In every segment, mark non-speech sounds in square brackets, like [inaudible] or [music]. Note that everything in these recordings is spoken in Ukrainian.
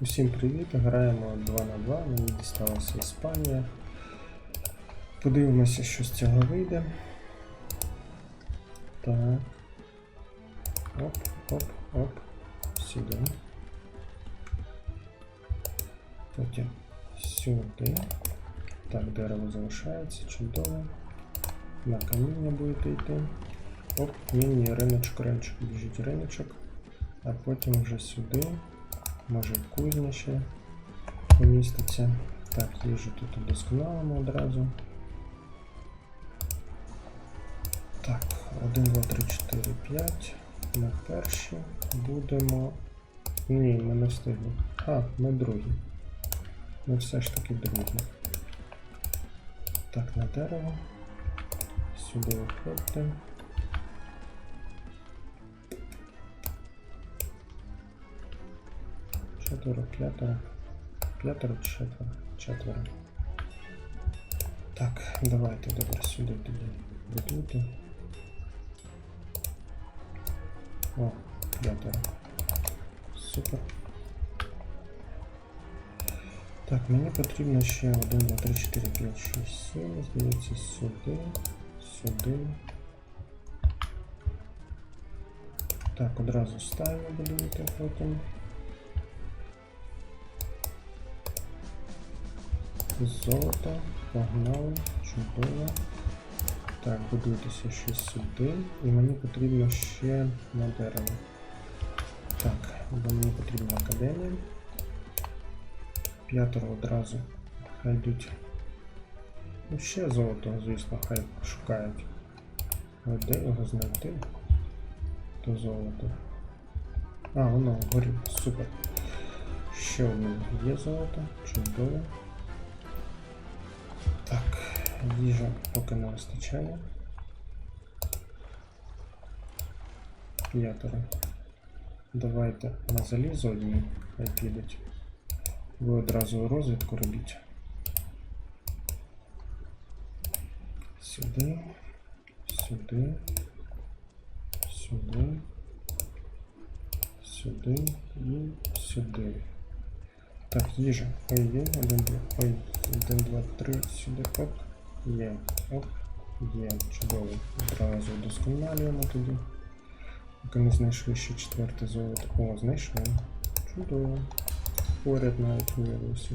Усім привіт! Граємо 2 на 2. Мені дісталася Іспанія. Подивимося, що з цього вийде. Так. Оп, оп, оп. Сюди. Потім сюди. Так, дерево залишається, чудово. На каміння будете йти. Оп, міні, риночок, риночок, біжить риночок. А потім вже сюди. Може кузня ще поміститься. Так, їжу тут удосконалимо одразу. Так, 1, 2, 3, 4, 5. Ми перші будемо. Ні, ми не встигли. А, ми другі. Ми все ж таки другі. Так, на дерево. Сюди виходьте. Четверо, п'ятеро. П'ятеро, четверо. Четверо. Так, давайте добре сюди тоді будуйте. О, п'ятеро. Супер. Так, мені потрібно ще 1, 2, 3, 4, 5, 6, 7. Здається, сюди, сюди. Так, одразу ставимо будуйте потім. Золото, погнали, чудово. Так, будуйтеся ще сюди. І мені потрібно ще на дерево. Так, бо мені потрібна академія. П'ятеро одразу. Хай йдуть. Ну, ще золото, звісно, хай шукають. Але де його знайти? То золото. А, воно вгорі. Супер. Ще одне є золото. Чудово. Їжа поки не вистачає. П'ятеро. Давайте на залізо одні підуть. Ви одразу розвідку робіть. Сюди, сюди, сюди, сюди і сюди. Так, їжа. Ой, є, один, два, ой, один, два, три, сюди, оп, є, оп, є, чудово. Одразу вдосконалюємо тоді. Поки не знайшли ще четверте золото. О, знайшли. Чудово. Поряд навіть виявився.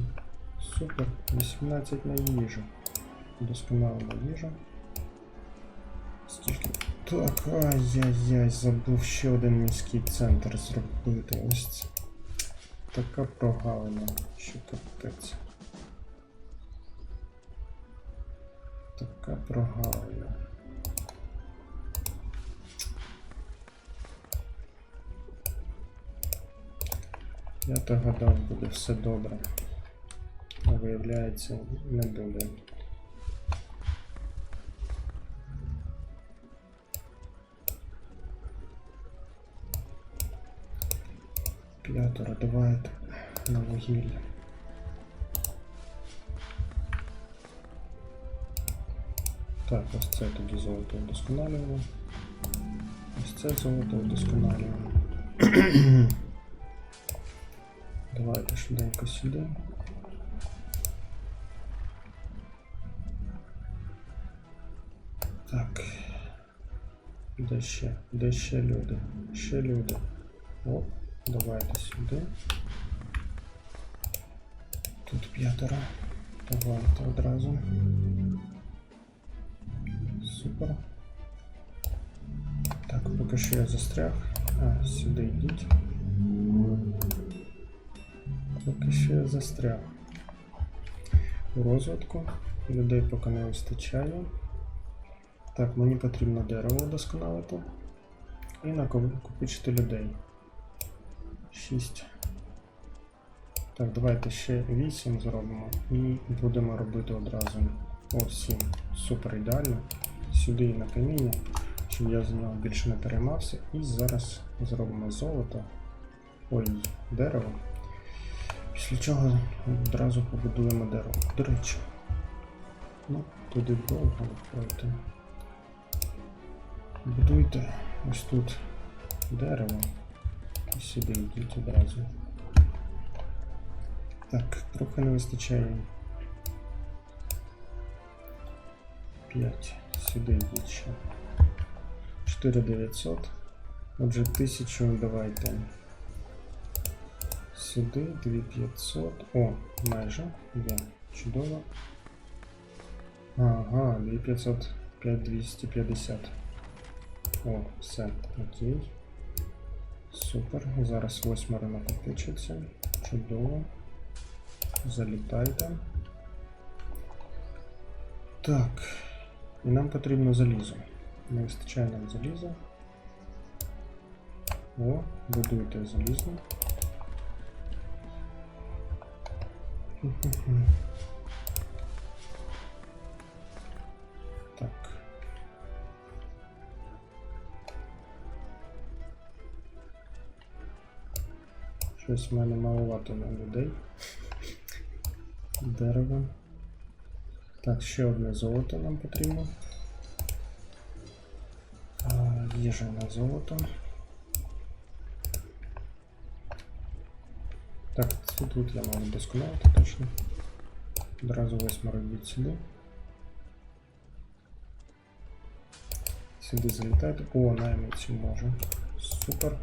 Супер. 18 на їжу. Досконалимо їжу. Стільки. Так, ай-яй-яй, забув ще один міський центр зробити. Ось це. Така прогалина, що капець. Така прогалина. Я то гадав, буде все добре. А виявляється, не буде. П'ятеро, давайте на вугілля. Так, ось це тоді золото вдосконалюємо. Ось це золото вдосконалюємо. [clears throat] Давайте швиденько сюди. Так. Де ще? Де ще люди? Ще люди. Оп, давайте сюди. Тут п'ятеро. Давайте одразу. Супер. Так, поки що я застряг. А, сюди йдіть. Поки що я застряг. У розвитку. Людей поки не вистачає. Так, мені потрібно дерево вдосконалити. І накопичити людей. 6. Так, давайте ще 8 зробимо і будемо робити одразу. О, 7. Супер ідеально. Сюди і на каміння, щоб я за нього більше не переймався. І зараз зробимо золото. Ой, дерево. Після чого одразу побудуємо дерево. До речі, ну, туди довго виходити. Будуйте ось тут дерево. І сюди йдіть одразу. Так, трохи не вистачає. 5. Сюди йдіть ще. 4900. Отже, 1000 давайте. Сюди 2500. О, майже. Є. Чудово. Ага, 2500, 5250. О, все, окей. Супер. Зараз восьмеро накопичиться. Чудово. Залітайте. Так. І нам потрібно залізо. Не вистачає нам заліза. О, будуйте залізно. Так. Щось в мене маловато на людей. Дерево. Так, ще одне золото нам потрібно. Їжа на золото. Так, це тут я маю досконалити точно. Одразу восьмеро йдіть сюди. Сюди залітайте. О, найманці може. Супер.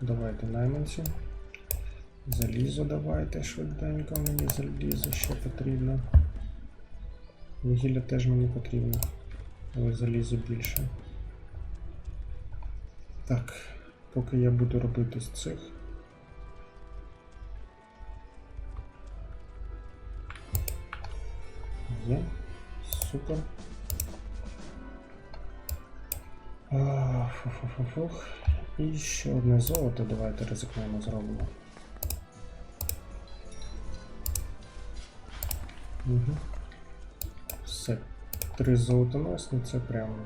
Давайте найманці. Залізо давайте швиденько, мені залізо ще потрібно. Вугілля теж мені потрібно, але залізо більше. Так, поки я буду робити з цих. Є, супер. Фух-фух-фух. І ще одне золото давайте ризикнемо зробимо. Угу. Три золотоносні, це прямо,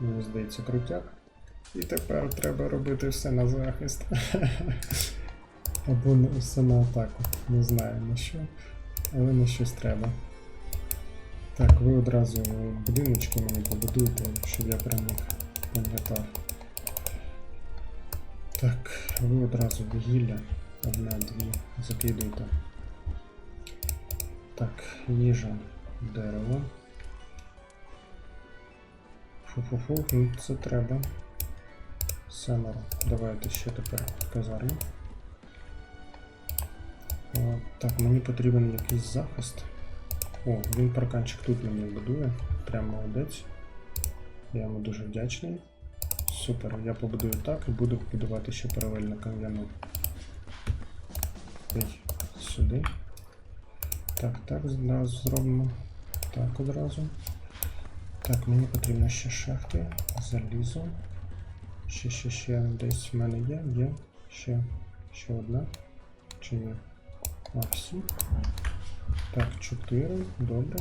мені здається, крутяк. І тепер треба робити все на захист. [laughs] Або все на атаку. Не знаю на що, але на щось треба. Так, ви одразу будиночки мені побудуйте, щоб я прям їх пам'ятав. Так, ви одразу вугілля. Одна-дві закидуйте. Так, їжа, дерево. Фу-фу-фу, ну це треба. Семеро. Давайте ще тепер казарму. Так, мені потрібен якийсь захист. О, він парканчик тут мені будує. Прям молодець. Я йому дуже вдячний. Супер, я побудую так і буду будувати ще паралельно кам'яну. Сюди. Так, так, зробимо. Так, одразу. Так, мені потрібно ще шахти, залізо. Ще, ще, ще десь в мене є, є. Ще, ще одна. Чи ні? А, всі. Так, 4, добре.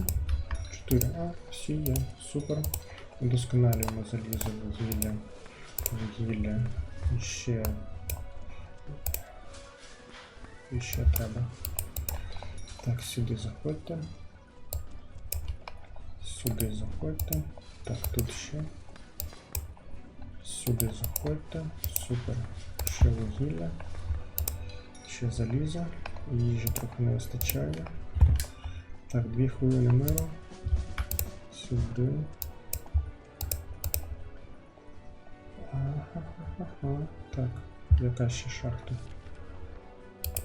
4. А, всі є. Супер. Удосконалюємо залізо, вугілля. Вугілля. І ще. І ще треба. Так, сюди заходьте. Сюди заходьте. Так, тут ще. Сюди заходьте. Супер. Ще вугілля. Ще залізо. Їжі трохи не вистачає. Так, дві хвилини миру. Сюди. Ага, так, яка ще шахта?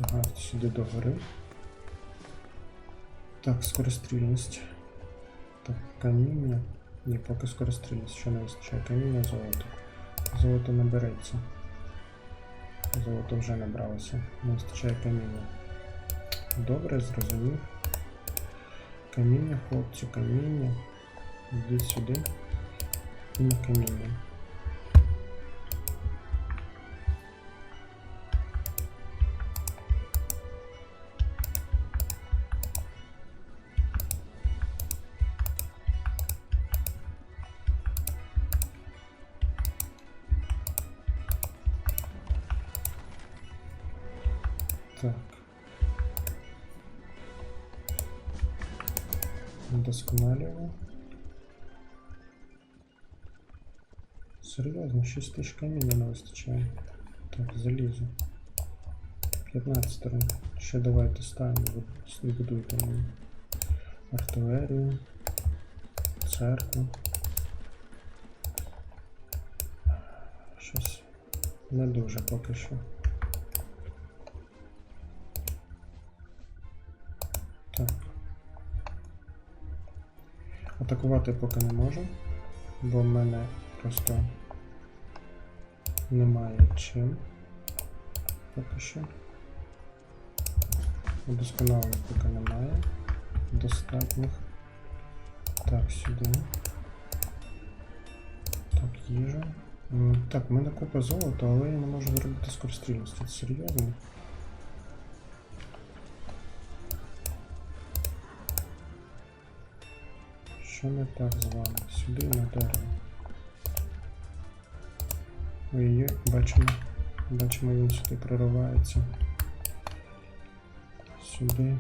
Ага, сюди догори. Так, скорострільність. Так, каміння. Ні, поки скорострільність, що не вистачає. Каміння, золото. Золото набереться. Золото вже набралося. Не вистачає каміння. Добре, зрозумів. Каміння, хлопці, каміння. Йдіть сюди. І на каміння. 6 тисяч каміння не вистачає. Так, залізо. 15 Ще давайте ставимо, ви- будуйте мені артилерію, церкву. Щось не дуже поки що. Так. Атакувати поки не можу, бо в мене просто немає чим. Поки що. Удосконалення поки немає. Достатніх. Так, сюди. Так, їжа. Так, в мене купа золота, але я не можу зробити скорострільність. Це серйозно. Що не так з вами? Сюди на дерево. Ой-ой, бачимо. Бачимо, він сюди проривається. Сюди.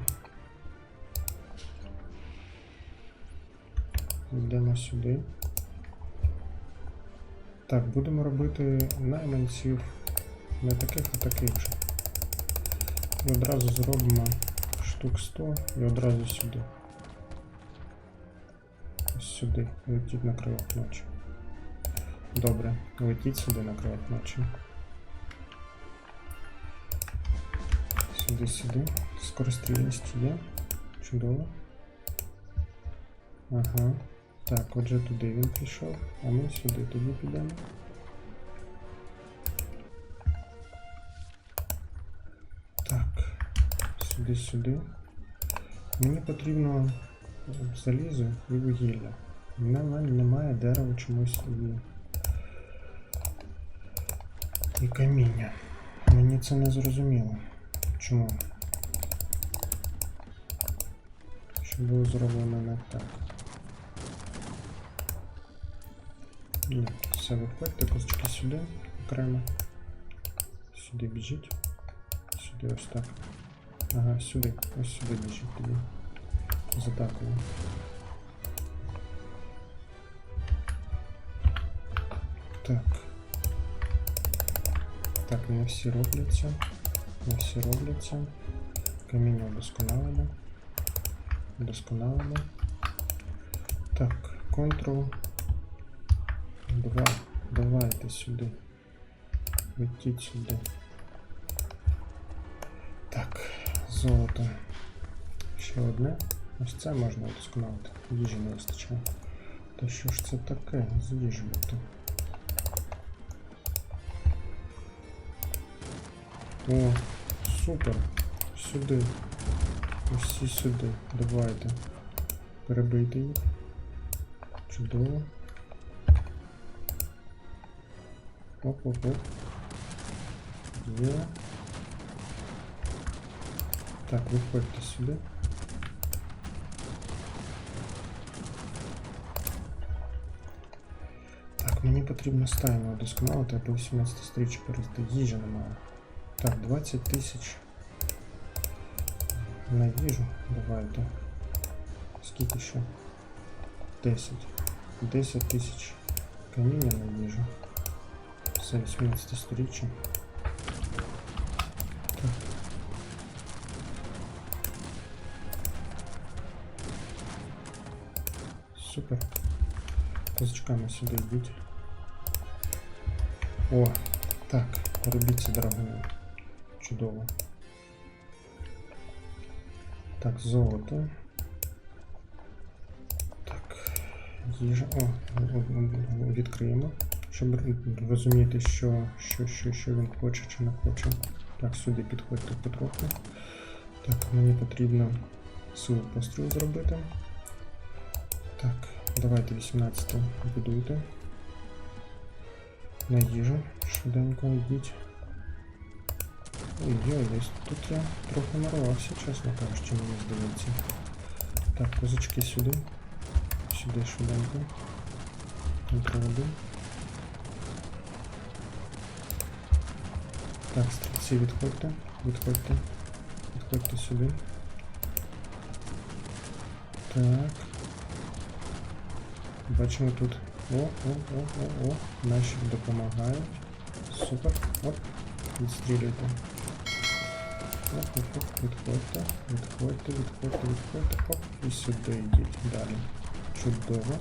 Йдемо сюди. Так, будемо робити найманців не таких, а таких же. І одразу зробимо штук 100 і одразу сюди. Ось сюди. Летіть на крилах ночі. Добре, летіть сюди на крилах ночі. Сюди, сюди. Скорострільність є. Чудово. Ага. Так, отже туди він пішов, а ми сюди тоді підемо. Так, сюди, сюди. Мені потрібно залізо і вугілля. У мене немає дерева чомусь і. І каміння. Мені це не зрозуміло. Чому? Що було зроблено не так. Ні, все виходьте, козочки сюди окремо. Сюди біжіть. Сюди ось так. Ага, сюди. Ось сюди біжіть тоді. З атакою. Так. Так, не всі робляться. Не всі робляться. Каміння вдосконалено. Вдосконалено. Так, Ctrl. Два. Давайте сюди. Летіть сюди. Так, золото. Ще одне. Ось це можна вдосконалити. Їжі не вистачає. Та що ж це таке з їжею О, супер. Сюди. Усі сюди. Давайте. Перебийте їх. Чудово. Оп-оп-оп. Є. Так, виходьте сюди. Так, мені потрібно стайно удосконалити, або 18 стрічок перейти. Їжі немає. Так, 20 тисяч на їжу. Давайте. Скільки ще? 10. 10 тисяч каміння на їжу. Це 18 сторіччя. Так. Супер. Козачками сюди йдіть. О, так, робіть ці драгуни. Чудово. Так, золото. Так, їжа. О, відкриємо. Щоб розуміти, що, що, що, що він хоче чи не хоче. Так, сюди підходьте потроху. Так, мені потрібно силу пострілу зробити. Так, давайте 18 будуйте. На їжу. Швиденько йдіть. Ой-ой, десь тут я трохи нарвався, чесно кажучи, мені здається. Так, козачки сюди. Сюди швиденько. 1. Так, стрільці відходьте, відходьте, відходьте сюди. Так. Бачимо тут. О, о, о, о, о. Наші допомагають. Супер. Оп. Відстрілюйте. Оп, відходьте, відходьте, відходьте, відходьте, оп, і сюди йдіть. Далі. Чудово.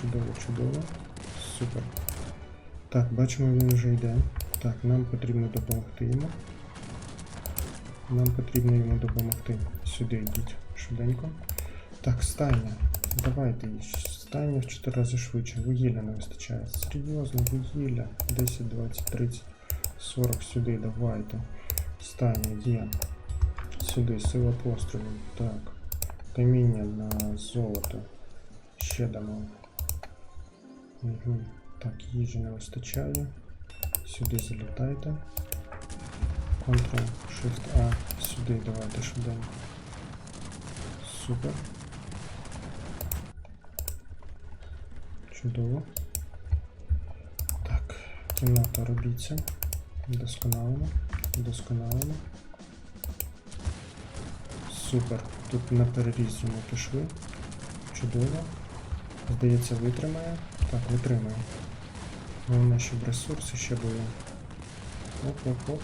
Чудово, чудово. Супер. Так, бачимо, він вже йде. Так, нам потрібно допомогти йому. Нам потрібно йому допомогти. Сюди йдіть швиденько. Так, стайня. Давайте. Стайня в 4 рази швидше. Вугілля не вистачає. Серйозно, вугілля. 10, 20, 30, 40 сюди, давайте. Стайня є. Сюди, сила пострілу. Так. Каміння на золото. Ще дамо. Угу. Так, їжі не вистачає. Сюди залітайте. Ctrl, Shift A. Сюди давайте швиденько. Супер. Чудово. Так, кімната робіться. Досконалено. Досконалено. Супер. Тут на переріз йому пішли. Чудово. Здається, витримає. Так, витримає. Головне, щоб ресурси ще були. Оп-оп-оп.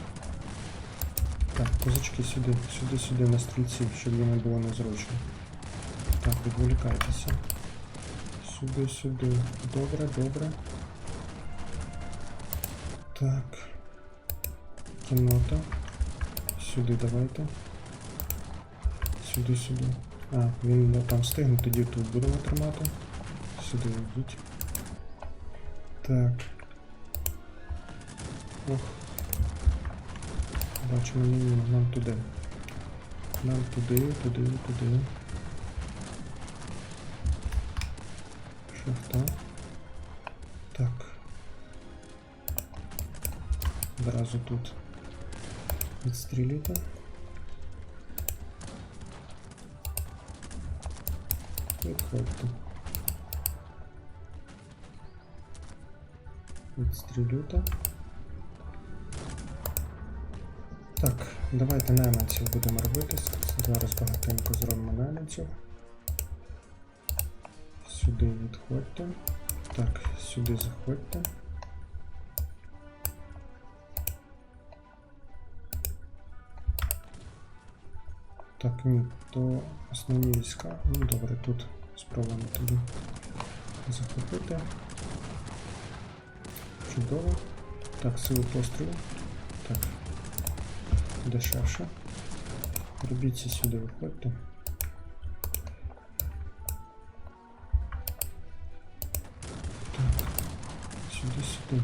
Так, козачки сюди, сюди, сюди на стрільців, щоб йому було незручно. Так, відволікайтеся. Сюди, сюди. Добре, добре. Так. Кімната. Сюди давайте. Сюди, сюди. А, він там встигне, тоді тут будемо тримати. Сюди йдіть. Так. Ох. Бачимо, ні, ні, нам туди. Нам туди, туди, туди. Шифта. Так. Одразу тут. Відстрілюйте. Відходьте. Відстрілюйте. Так, давайте найманців будемо робити. Зараз багатенько зробимо найманців. Сюди відходьте. Так, сюди заходьте. Так, ні, то основні війська. Ну добре, тут спробуємо тоді захопити. Чудово. Так, силу пострілу. Так. Дешевше. Робіться сюди, виходьте. Так. Сюди, сюди.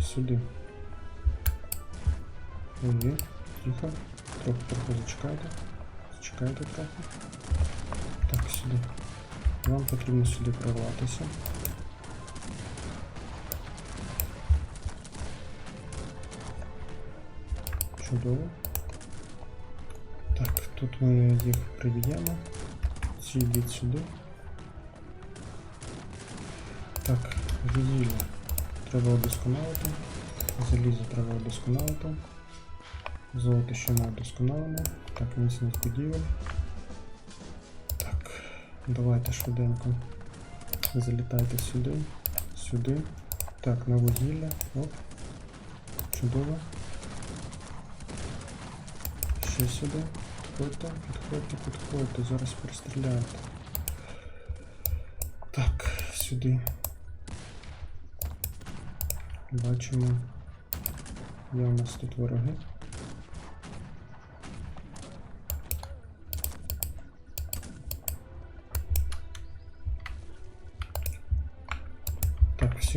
Сюди. Ой, тихо. Трохи трохи зачекайте. Зачекайте трохи. Так, сюди. Вам потрібно сюди прорватися. Чудово. Так, тут ми їх приб'ємо. Ці йдіть сюди. Так, вугілля треба удосконалити. Залізо треба удосконалити. Золото ще не удосконалено. Так, міцність будівель. Так, давайте швиденько. Залітайте сюди, сюди. Так, на вугілля. Оп. Чудово. Ще сюди. Підходьте, підходьте, підходьте. Зараз пристріляєте. Так, сюди. Бачимо. Є у нас тут вороги.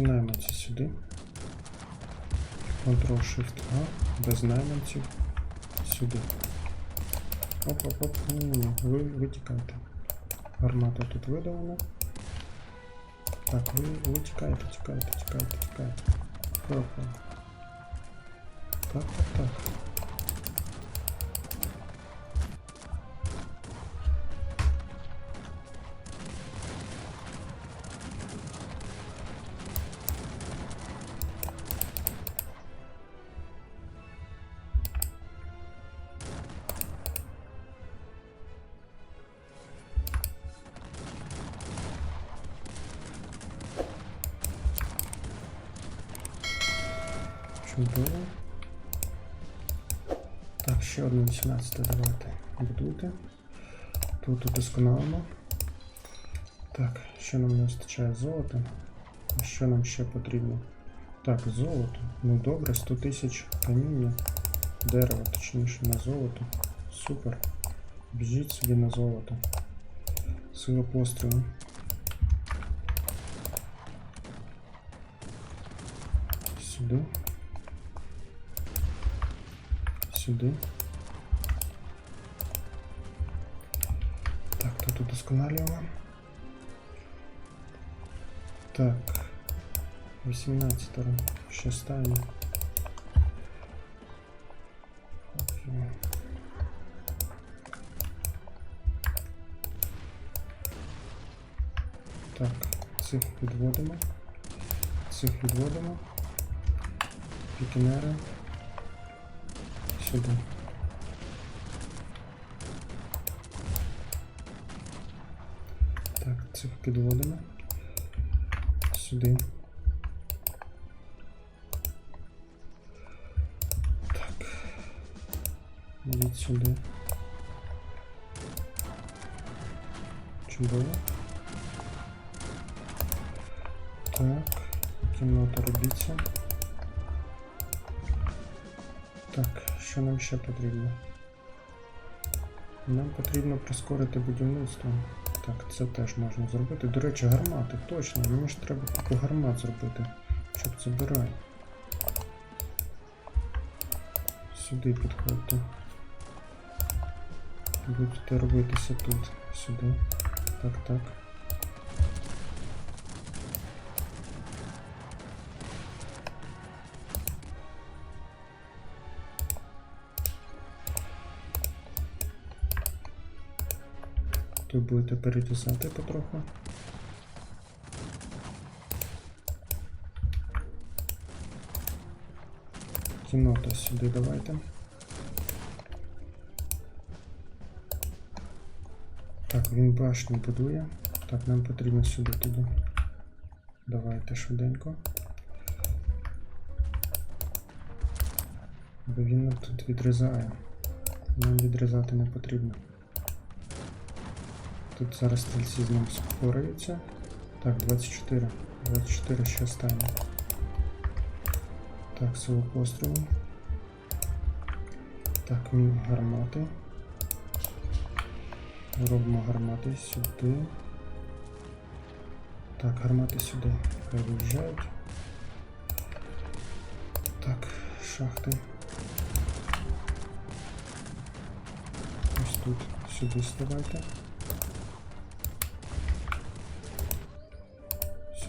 всі найманці сюди. Ctrl-Shift-A, без найманців. Сюди. Оп-оп-оп, ні-ні, ви витікайте. Гармата тут видалена. Так, ви, ви тікаєте, тікаєте, тікаєте, тікаєте. Опа. Так, так, так. Чудово. Так, ще одне 18 давайте будуйте. Тут удосконалимо. Так, що нам не вистачає золота? А що нам ще потрібно? Так, золото. Ну добре, 100 тисяч каміння. Дерева, точніше, на золото. Супер. Біжіть собі на золото. Сила пострілу. Сюди. Сюди. Так, тут удосконалюємо. Так. 18 ще ставимо. Окей. Так, цих відводимо. Цих відводимо. Пікінери. Сюди. Так, цих підводимо. Сюди. Так. Йдіть сюди. Чудово. Так, кімната робіться. Так, що нам ще потрібно? Нам потрібно прискорити будівництво. Так, це теж можна зробити. До речі, гармати, точно, мені ж треба купу гармат зробити. Щоб забирай. Сюди підходьте. Будете робитися тут. Сюди. Так, так. Будете перетісати потроху. Кінота сюди давайте. Так, він башню будує. Так, нам потрібно сюди тоді. Давайте швиденько. Бо він тут відрізає. Нам відрізати не потрібно. Тут зараз стрільці з ним спораються. Так, 24. 24 ще станемо. Так, силу пострілу. Так, мі гармати. Робимо гармати сюди. Так, гармати сюди. Виїжджають. Так, шахти. Ось тут сюди ставайте.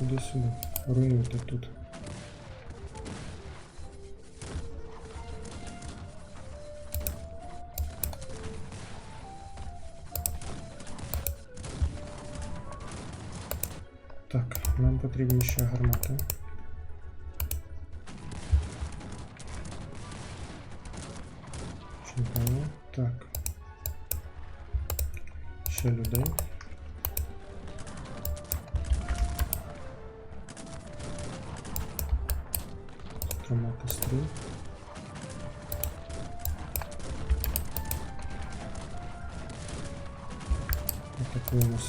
Сюди, сюди. Руйнуйте тут. Так, нам потрібні ще гармати.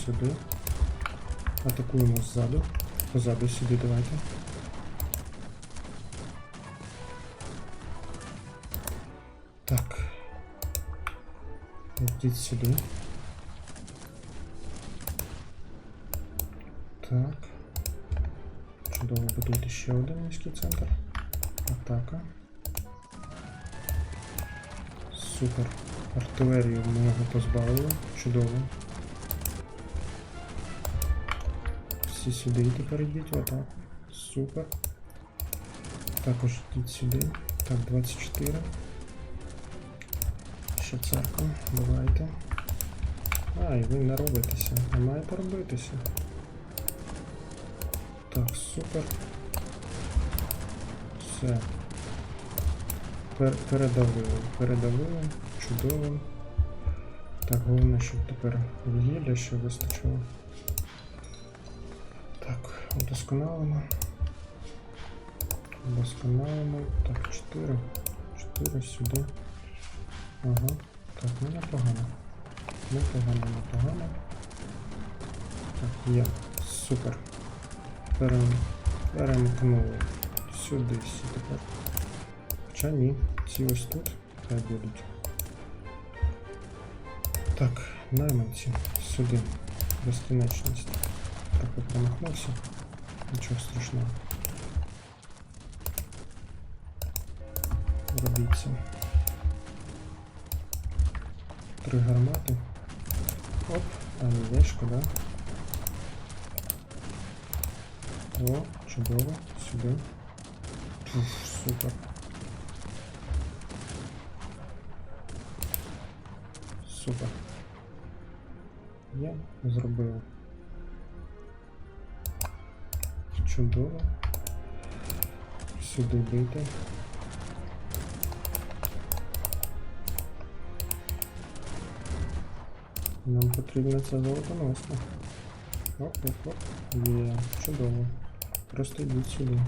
Сюди. Атакуємо ззаду. Позаду сюди давайте. Так. Йдіть сюди. Так. Чудово будуйте ще один міський центр. Атака. Супер. Артилерію ми його позбавили. Чудово. Всі сюди і тепер йдіть в атаку. Супер. Також йдіть сюди. Так, 24. Ще церква. Давайте. А, і ви не робитеся. Не маєте робитися. Так, супер. Все. Пер передавили. Передавили. Чудово. Так, головне, щоб тепер вугілля ще вистачило. Так, удосконалимо. Досконалимо. Так, 4. 4 сюди. Ага. Так, ну непогано. Непогано, непогано. Так, є. Супер. Перем... Перемкнули. Сюди всі тепер. Хоча ні, ці ось тут хай будуть. Так, найманці. Сюди. Безкінечність. Трохи промахнувся. Нічого страшного. Робіть це. Три гармати. Оп, а яєчко, да? О, чудово, сюди. Уф, супер. Супер. Я зробив. Чудово. Сюди бити. Нам потрібно це золотоносно. Оп, оп, оп. Є, чудово. Просто йдіть сюди.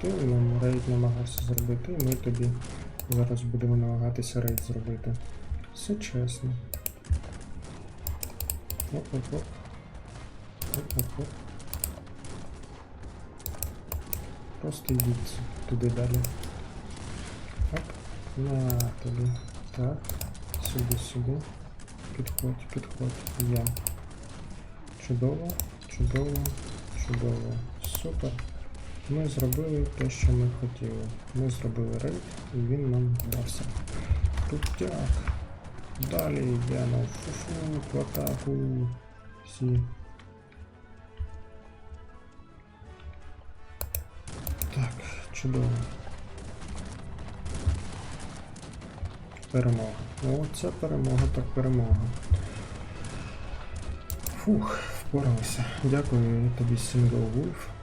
Ти нам рейд намагався зробити, і ми тобі зараз будемо намагатися рейд зробити. Все чесно. Просто йдіть туди далі. Оп. На тобі. Так. Сюди, сюди. Підходь, підходь. Я. Чудово, чудово, чудово. Супер. Ми зробили те, що ми хотіли. Ми зробили рейд, і він нам вдався. Крутяк. Далі йдемо. Фу-фу, в атаку. Всі. Так, чудово. Перемога. О, це перемога, так перемога. Фух, впоралися. Дякую тобі, Single Wolf.